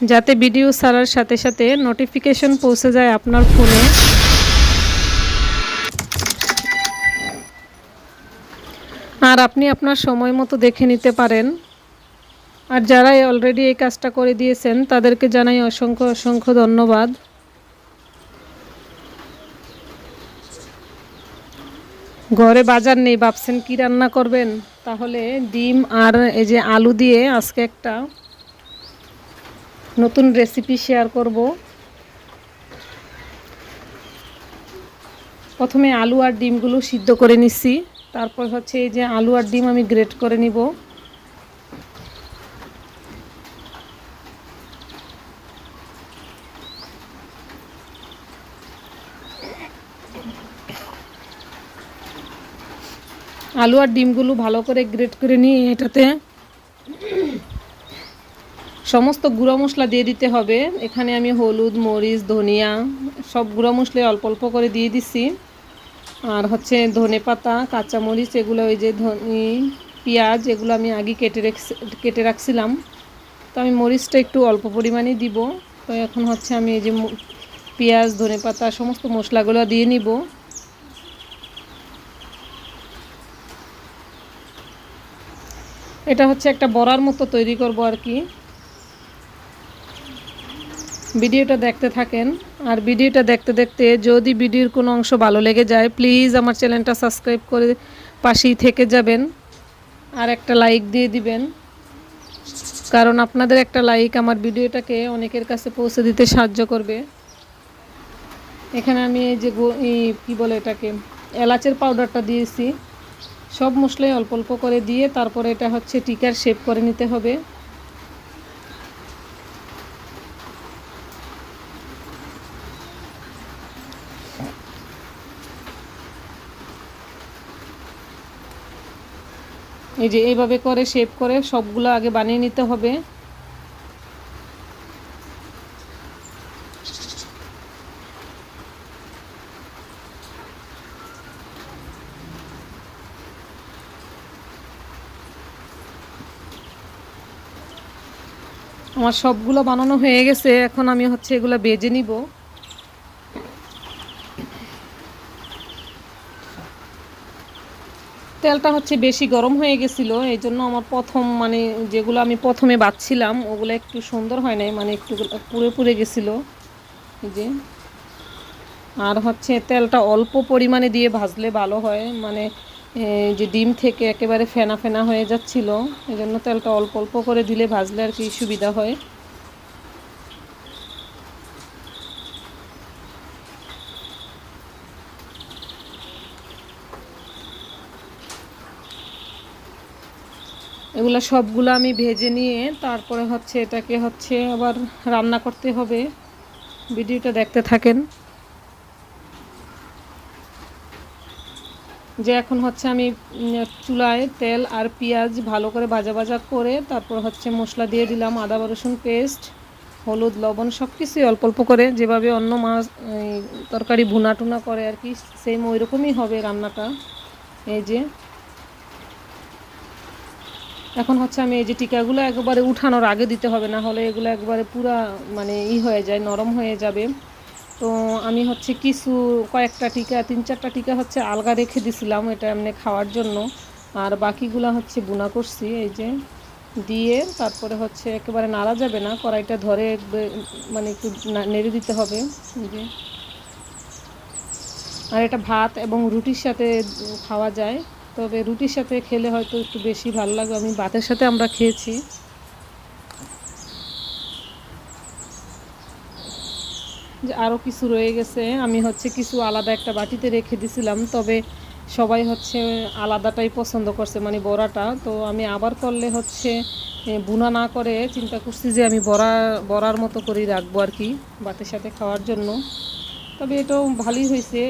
যাতে ভিডিও ছাড়ার সাথে সাথে নোটিফিকেশন পৌঁছে যায় আপনার ফোনে আর আপনি আপনার সময় মতো দেখে নিতে পারেন। আর যারা অলরেডি এই কাজটা করে দিয়েছেন, তাদেরকে জানাই অসংখ্য অসংখ্য ধন্যবাদ। ঘরে বাজার নেই, ভাবছেন কি রান্না করবেন? তাহলে ডিম আর এই যে আলু দিয়ে আজকে একটা নতুন রেসিপি শেয়ার করব। প্রথমে আলু আর ডিমগুলো সিদ্ধ করে নিচ্ছি। তারপর হচ্ছে এই যে আলু আর ডিম আমি গ্রেট করে নিব। আলু আর ডিমগুলো ভালো করে গ্রেট করে নিয়ে এটাতে সমস্ত গুঁড়ো মশলা দিয়ে দিতে হবে। এখানে আমি হলুদ, মরিচ, ধনিয়া সব গুঁড়ো মশলা অল্প অল্প করে দিয়ে দিছি। আর হচ্ছে ধনে পাতা, কাঁচামরিচ, এগুলো ওই যে ধনি, পেঁয়াজ, এগুলো আমি আগে কেটে রেখে কেটে রাখছিলাম। তো আমি মরিচটা একটু অল্প পরিমাণে দিব। তো এখন হচ্ছে আমি এই যে পেঁয়াজ, ধনে পাতা সমস্ত মশলাগুলো দিয়ে নিব। এটা হচ্ছে একটা বড়ার মতো তৈরি করব আর কি। ভিডিওটা দেখতে থাকেন। আর ভিডিওটা দেখতে দেখতে যদি ভিডিওর কোনো অংশ ভালো লেগে যায় প্লিজ আমার চ্যানেলটা সাবস্ক্রাইব করে পাশেই থেকে যাবেন। আর একটা লাইক দিয়ে দিবেন। কারণ আপনাদের একটা লাইক আমার ভিডিওটাকে অনেকের কাছে পৌঁছে দিতে সাহায্য করবে। এখানে আমি এই যে কী বলে এটাকে, এলাচের পাউডারটা দিয়েছি। সব মশলাই অল্প অল্প করে দিয়ে তারপরে এটা হচ্ছে টিকার শেপ করে নিতে হবে। এই যে এইভাবে করে শেপ করে সবগুলো আগে বানিয়ে নিতে হবে। আমার সবগুলো বানানো হয়ে গেছে, এখন আমি হচ্ছে এগুলো বেজে নিব। তেলটা হচ্ছে বেশি গরম হয়ে গেছিল, এই জন্য আমার প্রথম মানে যেগুলো আমি প্রথমে বাচ্ছিলাম, ওগুলো একটু সুন্দর হয় নাই মানে একটু পুড়ে পুড়ে গেছিল। যে। আর হচ্ছে তেলটা অল্প পরিমাণে দিয়ে ভাজলে ভালো হয় মানে যে ডিম থেকে একেবারে ফেনা ফেনা হয়ে যাচ্ছিল, এই জন্য তেলটা অল্প অল্প করে দিলে ভাজলে আর কি সুবিধা হয়। এগুলো সবগুলো আমি ভেজে নিয়ে তারপরে হচ্ছে এটাকে হচ্ছে আবার রান্না করতে হবে। ভিডিওটা দেখতে থাকেন। যে এখন হচ্ছে আমি চুলায় তেল আর পেঁয়াজ ভালো করে ভাজা ভাজা করে তারপর হচ্ছে মশলা দিয়ে দিলাম আদা, রসুন পেস্ট, হলুদ, লবণ সব কিছুই অল্প অল্প করে। যেভাবে অন্য মাছ তরকারি ভুনা টুনা করে আর কি সেম ওই রকমই হবে রান্নাটা। এই যে এখন হচ্ছে আমি এই যে টিকাগুলো একবারে উঠানোর আগে দিতে হবে, না হলে এগুলো একবারে পুরা মানে ই হয়ে যায়, নরম হয়ে যাবে। তো আমি হচ্ছে কিছু কয়েকটা টিকা, তিন চারটা টিকা হচ্ছে আলগা রেখে দিছিলাম এটা এমনি খাওয়ার জন্য। আর বাকিগুলো হচ্ছে বুনা করছি, এই যে দিয়ে তারপরে হচ্ছে একেবারে নাড়া যাবে না, কড়াইটা ধরে মানে একটু নেড়ে দিতে হবে যে। আর এটা ভাত এবং রুটির সাথে খাওয়া যায়। তবে রুটির সাথে খেলে হয়তো একটু বেশি ভালো লাগবে। আমি ভাতের সাথে আমরা খেয়েছি। যে আরও কিছু রয়ে গেছে। আমি হচ্ছে কিছু আলাদা একটা বাটিতে রেখে দিছিলাম। তবে সবাই হচ্ছে আলাদাটাই পছন্দ করছে মানে বড়াটা। তো আমি আবার করলে হচ্ছে বুনা না করে চিন্তা করছি যে আমি বড়া, বড়ার মতো করেই রাখব আর কি বাতের সাথে খাওয়ার জন্য। তবে এটাও ভালোই হয়েছে।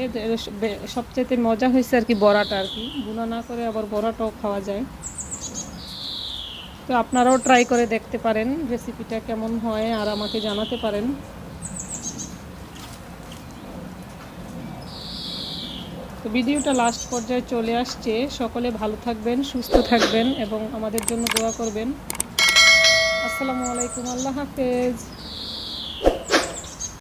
সবচেয়ে মজা হয়েছে আর কি বড়াটা আর কি। বুনা না করে আবার বড়াটাও খাওয়া যায়। তো আপনারাও ট্রাই করে দেখতে পারেন রেসিপিটা কেমন হয় আর আমাকে জানাতে পারেন। তো ভিডিওটা লাস্ট পর্যায়ে চলে আসছে। সকলে ভালো থাকবেন, সুস্থ থাকবেন এবং আমাদের জন্য দোয়া করবেন। আসসালামু আলাইকুম, আল্লাহ হাফেজ।